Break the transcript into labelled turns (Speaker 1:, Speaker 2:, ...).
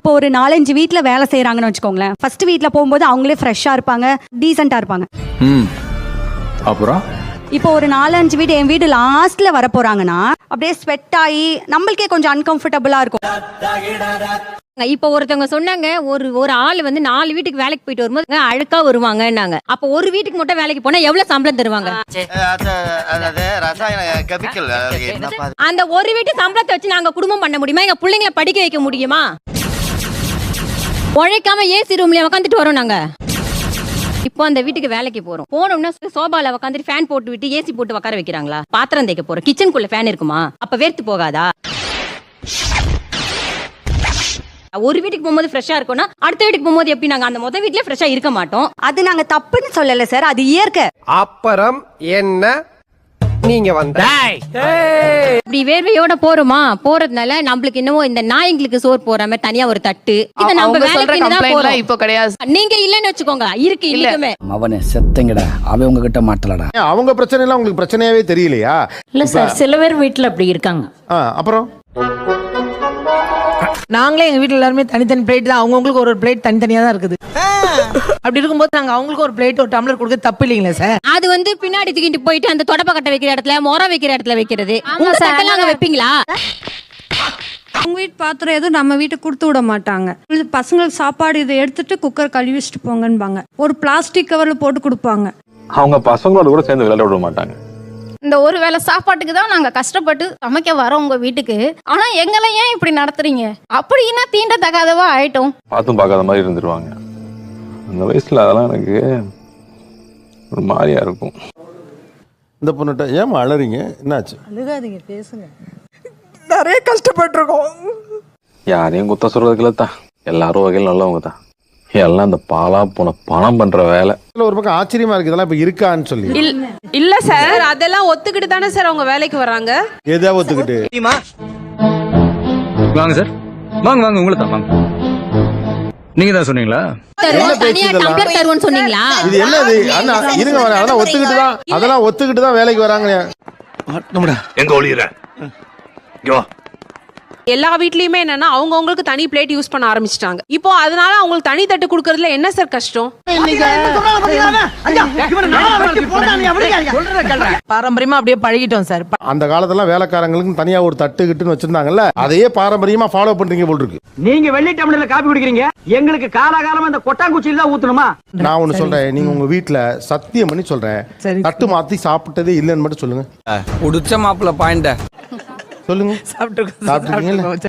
Speaker 1: இப்போ ஒரு நாலஞ்சு வீட்ல வேலை செய்யறாங்கன்னு வச்சுக்கோங்களேன். ஃபர்ஸ்ட் வீட்ல போகும்போது அவங்களே ஃப்ரெஷ்ஷா இருப்பாங்க டீசெண்டா இருப்பாங்க.
Speaker 2: ம். அப்புறம்?
Speaker 1: இப்போ ஒரு நாலஞ்சு வீடு என் வீடு லாஸ்ட்ல வர போறாங்கன்னா அப்படியே ஸ்வெட் ஆகி நம்மளுக்கே கொஞ்சம் அன்கம்ஃபர்டபுளா இருக்கும்.
Speaker 3: இப்ப ஒருத்தவங்க சொன்னாங்க ஒரு ஒரு ஆள் வந்து நாலு வீட்டுக்கு வேலைக்கு போயிட்டு வரும்போது அழுக்கா வருவாங்கன்னாங்க. அப்ப ஒரு வீட்டுக்கு மட்டும் வேலைக்கு போனா எவ்வளவு சம்பளம் தருவாங்க? அந்த ஒரு வீட்டு சம்பளத்தை வச்சு நாங்க குடும்பம் பண்ண முடியுமா? எங்க பிள்ளைங்களை படிக்க வைக்க முடியுமா? உழைக்காம ஏசி ரூம்ல உட்காந்துட்டு வரோம் நாங்க. இப்போ அந்த வீட்டுக்கு வேலைக்கு போறோம். போனோம்னா சோபால உட்காந்துட்டு ஃபேன் போட்டு விட்டு ஏசி போட்டு உட்கார வைக்கிறாங்களா? பாத்திரம் தேய்க்க போறோம். கிச்சனுக்குள்ள ஃபேன் இருக்குமா? அப்ப வேர்த்து போகாதா? ஒரு வீட்டுக்கு போகும்போது ஃப்ரெஷ்ஷா இருக்கும்னா அடுத்த வீட்டுக்கு போகும்போது எப்படி நாங்க அந்த முத வீட்லயே ஃப்ரெஷ்ஷா இருக்க மாட்டோம்?
Speaker 1: அது நாங்க தப்புன்னு சொல்லல சார் அது இயற்கை.
Speaker 4: அப்புறம் என்ன? நீங்க வந்த.
Speaker 3: இப்படி வேர்வையோட போறோமா? போறதுனால நம்மளுக்கு என்னவோ இந்த நாய்ங்களுக்கு சோறு போற மாதிரி தனியா ஒரு தட்டு. இத நம்ம வேலைக்கு தான் போறோம்.
Speaker 5: இப்போ கிடையாது.
Speaker 3: நீங்க இல்லன்னு வச்சுக்கோங்க. இருக்கு இல்லையுமே
Speaker 6: அவனே செத்தங்கடா. அவன் உங்ககிட்ட மாட்டலடா.
Speaker 7: அவங்க பிரச்சனை எல்லாம் உங்களுக்கு பிரச்சனையாவே தெரியலையா?
Speaker 8: இல்ல சார் சில பேர் வீட்ல அப்படி இருக்காங்க.
Speaker 7: அப்புறம்?
Speaker 9: நாங்களே எங்க வீட்ல எல்லாருமே தனித்தனி பிளேட் தான். அவங்கவுங்களுக்கு ஒரு ஒரு பிளேட் தனித்தனியா தான் இருக்குது. அப்படி இருக்கும்போது நாங்க அவங்களுக்கு ஒரு பிளேட் ஒரு டம்ளர் கொடுக்க தப்பு இல்லைங்களா சார்?
Speaker 3: அது வந்து பின்னாடி தூக்கிட்டு போயிட்டு அந்த தொடப்ப கட்டை வைக்கிற இடத்துல மொர வைக்கிற இடத்துல வைக்கிறது. உங்க தட்டெல்லாம் அங்க வைப்பீங்களா?
Speaker 10: அவங்க வீட்டு பாத்திரம் எதுவும் நம்ம வீட்டுக்கு கொடுத்து விட மாட்டாங்க. இது பசங்களுக்கு சாப்பாடு இதை எடுத்துட்டு குக்கர் கழுவி வச்சுட்டு போங்கன்பாங்க. ஒரு பிளாஸ்டிக் கவர்ல போட்டு கொடுப்பாங்க.
Speaker 2: அவங்க பசங்களோட கூட சேர்ந்து விளையாட விட மாட்டாங்க.
Speaker 5: இந்த ஒரு வேளை சாப்பாட்டுக்கு தான் நாங்க கஷ்டப்பட்டு சமைக்க வரோம் உங்க வீட்டுக்கு. ஆனா எங்களை ஏன் இப்படி நடத்துறீங்க? அப்படின்னா தீண்டத்தகாதவா ஆயிட்டோம்?
Speaker 2: பார்த்தும் பார்க்காத மாதிரி இருந்துருவாங்க. அந்த வயசுல அதெல்லாம் எனக்கு ஒரு மாதிரியா இருக்கும்.
Speaker 7: இந்த பொண்ணுகிட்ட ஏமா அழறீங்க? என்னாச்சு?
Speaker 9: அழுகாதீங்க பேசுங்க.
Speaker 4: நிறைய கஷ்டப்பட்டிருக்கோம்.
Speaker 2: யாரையும் குத்த சொல்றதுக்குல தான் எல்லாரும் வகையில் நல்லவங்க தான் எல்லாம் இந்த பாலா போன பணம் பண்ற வேலை.
Speaker 7: இதுல ஒரு பக்கம் ஆச்சரியமா இருக்கு இதெல்லாம் இப்ப இருக்கான்னு சொல்லி.
Speaker 8: இல்ல சார் அதெல்லாம் ஒத்துக்கிட்டு தானே சார் அவங்க வேலைக்கு வராங்க
Speaker 7: எதா ஒத்துக்கிட்டு?
Speaker 6: வாங்க சார். வாங்க வாங்க உங்களை தான் வாங்க. நீங்க தான் சொன்னீங்களா?
Speaker 3: சொன்னீங்களா?
Speaker 7: இது என்னது அண்ணா இருங்க வரேன் அதெல்லாம் ஒத்துக்கிட்டு தான் அதெல்லாம் ஒத்துக்கிட்டு தான் வேலைக்கு வராங்க
Speaker 6: எங்க ஒளியுற
Speaker 8: எல்லா வீட்லயுமே என்னன்னா அவங்க அவங்களுக்கு தனி பிளேட் யூஸ் பண்ண ஆரம்பிச்சிட்டாங்க. இப்போ அதனால அவங்களுக்கு தனி தட்டு கொடுக்கறதுல என்ன சார் கஷ்டம்?
Speaker 9: பாரம்பரியமா அப்படியே பழகிட்டோம் சார்
Speaker 7: அந்த காலத்துல வேலைக்காரங்களுக்கு தனியா ஒரு தட்டு கிட்டுன்னு வச்சிருந்தாங்கல்ல அதையே பாரம்பரியமா ஃபாலோ பண்றீங்க போல் இருக்கு
Speaker 4: நீங்க வெள்ளி டம்ளர்ல காப்பி குடிக்கிறீங்க எங்களுக்கு காலாகாலமா இந்த கொட்டாங்குச்சியில தான் ஊத்தணுமா?
Speaker 7: நான் ஒண்ணு சொல்றேன் நீங்க உங்க வீட்ல சத்தியம் பண்ணி சொல்றேன். தட்டு மாத்தி சாப்பிட்டதே இல்லைன்னு மட்டும் சொல்லுங்க.
Speaker 4: உடிச்ச மாப்பிள்ள பாயிண்ட
Speaker 7: சொல்லுங்க
Speaker 9: சாப்பிட்டு
Speaker 7: சாப்பிட்டுருக்கீங்கல்ல?